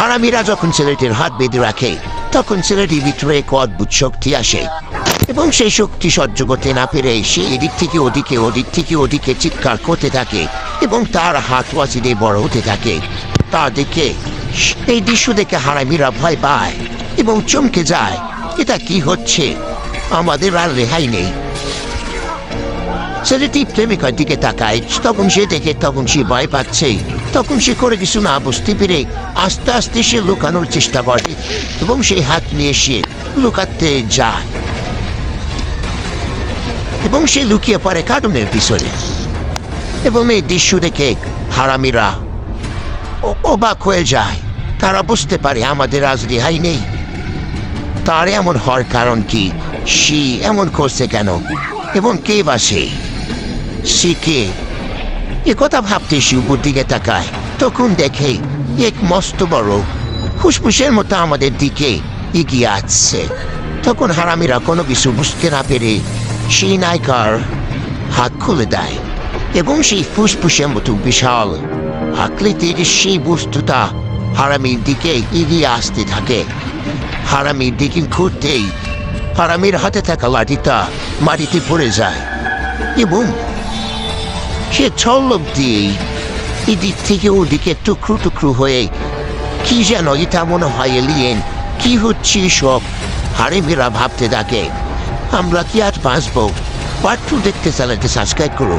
হারামিরা যখন ছেলেটির হাত বেঁধে রাখে, তখন ছেলেটির ভিতরে এক অদ্ভুত শক্তি আসে। এবং সেই শক্তি সহ্য করতে না পেরে সে এদিক থেকে ওদিকে, ওদিক থেকে ওদিকে চিৎকার করতে থাকে এবং তার হাত ওয়াজিদে বড় হতে থাকে। তা দেখে এই দৃশ্য দেখে হারামিরা ভয় পায় এবং চমকে যায়, এটা কি হচ্ছে? আমাদের আর রেহাই নেই। ছেলেটি প্রেমিকার দিকে তাকায়। তখন সে দেখে, তখন সে ভয় পাচ্ছে। তখন সে করে কিছু না বুঝতে পেরে আস্তে আস্তে সে লুকানোর চেষ্টা করে এবং সেই হাত নিয়ে সে লুকাতে যায়। এবং সে লুকিয়ে পড়ে কার্টুনের পিছনে। এবং এই দৃশ্য দেখে হারামিরা অবাক হয়ে যায়। তারা বুঝতে পারে আমাদের আজ রেহাই নেই। তার এমন হওয়ার কারণ কি? সে এমন করছে কেন? এবং কে বা সে কে? এ কথা ভাবতে সে উপর দিকে তাকায়। তখন দেখে এক মস্ত বড় ফুসফুসের মতো আমাদের দিকে এগিয়ে আসছে। তখন হারামিরা কোনো কিছু বুঝতে না পেরে সেই নায়িকার হাত খুলে দেয় এবং সেই ফুসফুসের মতো বিশাল আকৃতির সেই বস্তুটা হারামির দিকে এগিয়ে আসতে থাকে। হারামির দিকে ঘুরতেই হারামির হাতে থাকা লাঠিটা মাটিতে পড়ে যায় এবং সে চলক দিয়েই এদিক থেকে ওদিকে টুকরো টুকরু হয়ে, কি যেন এটা মনে হয় এলিয়েন কি হচ্ছে সব হারেমিরা ভাবতে থাকে। আমরা কি আর বাঁচবো? পার্ট টু দেখতে চ্যানেলটি সাবস্ক্রাইব করুন।